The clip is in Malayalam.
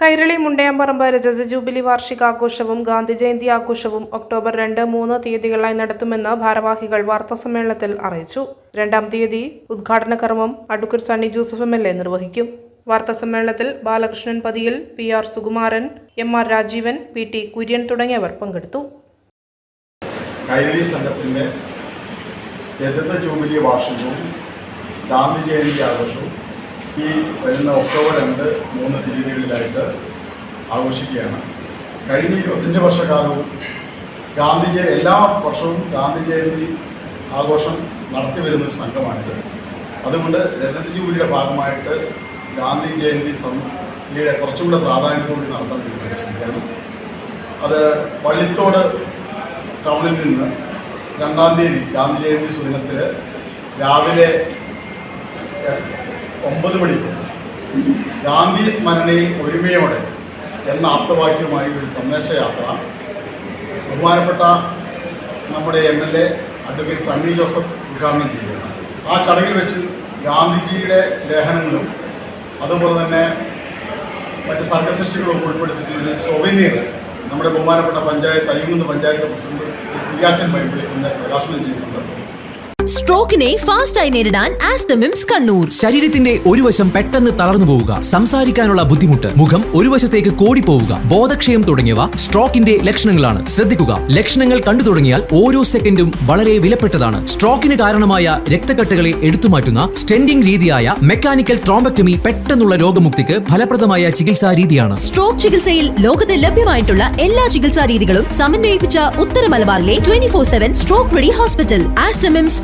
കൈരളി മുണ്ടയാമ്പറമ്പ് രജത ജൂബിലി വാർഷികാഘോഷവും ഗാന്ധി ജയന്തി ആഘോഷവും ഒക്ടോബർ രണ്ട് മൂന്ന് തീയതികളായി നടത്തുമെന്ന് ഭാരവാഹികൾ വാർത്താസമ്മേളനത്തിൽ അറിയിച്ചു. രണ്ടാം തീയതി ഉദ്ഘാടന കർമ്മം advocate Sunny Joseph M L A നിർവഹിക്കും. വാർത്താസമ്മേളനത്തിൽ Balakrishnan Pathiyil P R Sukumaran M R Rajeevan P T Kurian തുടങ്ങിയവർ പങ്കെടുത്തു. കൈരളി സംഘത്തിന്റെ ജൂബിലി വാർഷികവും ഗാന്ധി ജയന്തി ആഘോഷവും ഈ വരുന്ന ഒക്ടോബർ രണ്ട് മൂന്ന് തീയതികളിലായിട്ട് ആഘോഷിക്കുകയാണ്. കഴിഞ്ഞ ഇരുപത്തഞ്ച് വർഷക്കാലവും ഗാന്ധിജയ എല്ലാ വർഷവും ഗാന്ധി ജയന്തി ആഘോഷം നടത്തി വരുന്നൊരു സംഘമാണിത്. അതുകൊണ്ട് രജത ജൂബിലിയുടെ ഭാഗമായിട്ട് ഗാന്ധി ജയന്തി സമിതിയുടെ കുറച്ചുകൂടെ പ്രാധാന്യത്തോടെ നടത്താൻ തീരുമാനിച്ചിരിക്കുകയാണ്. അത് വള്ളിത്തോട് ടൗണിൽ നിന്ന് രണ്ടാം തീയതി ഗാന്ധി ജയന്തി സുദിനത്തിൽ രാവിലെ ഒമ്പത് മണിക്ക് ഗാന്ധി സ്മരണയിൽ ഒരുമയോടെ എന്ന ആപ്തവാക്യവുമായി ഒരു സന്ദേശയാത്ര. ബഹുമാനപ്പെട്ട നമ്മുടെ M L A advocate Sunny Joseph ഉദ്ഘാടനം ചെയ്യുകയാണ്. ആ ചടങ്ങിൽ വെച്ച് ഗാന്ധിജിയുടെ ലേഖനങ്ങളും അതുപോലെ തന്നെ മറ്റ് സർഗസൃഷ്ടികളൊക്കെ ഉൾപ്പെടുത്തിയിട്ടുള്ള സൊവനീർ നമ്മുടെ ബഹുമാനപ്പെട്ട പഞ്ചായത്ത് അയ്യൂന്ന് പഞ്ചായത്ത് പ്രസിഡന്റ് കുര്യാച്ചൻ ബൈബിളിൽ ഇന്ന് പ്രകാശനം ചെയ്യുന്നുണ്ട്. സ്ട്രോക്കിനെ ഫാസ്റ്റായി നേരിടാൻ ആസ്റ്റമിംസ് കണ്ണൂർ. ശരീരത്തിന്റെ ഒരു വശം പെട്ടെന്ന് തളർന്നു പോവുക സംസാരിക്കാനുള്ള ബുദ്ധിമുട്ട് മുഖം ഒരു വശത്തേക്ക് കോടി പോവുക ബോധക്ഷയം തുടങ്ങിയവ സ്ട്രോക്കിന്റെ ലക്ഷണങ്ങളാണ്. ശ്രദ്ധിക്കുക ലക്ഷണങ്ങൾ കണ്ടു തുടങ്ങിയാൽ ഓരോ സെക്കൻഡും വളരെ വിലപ്പെട്ടതാണ്. സ്ട്രോക്കിന് കാരണമായ രക്തക്കെട്ടുകളെ എടുത്തുമാറ്റുന്ന സ്റ്റെൻഡിംഗ് രീതിയായ മെക്കാനിക്കൽ ട്രോംബക്ടമി പെട്ടെന്നുള്ള രോഗമുക്തിക്ക് ഫലപ്രദമായ ചികിത്സാ രീതിയാണ്. സ്ട്രോക്ക് ചികിത്സയിൽ ലോകത്ത് ലഭ്യമായിട്ടുള്ള എല്ലാ ചികിത്സാ രീതികളും സമന്വയിപ്പിച്ച ഉത്തര മലബാറിലെ twenty four seven stroke ready hospital Aster MIMS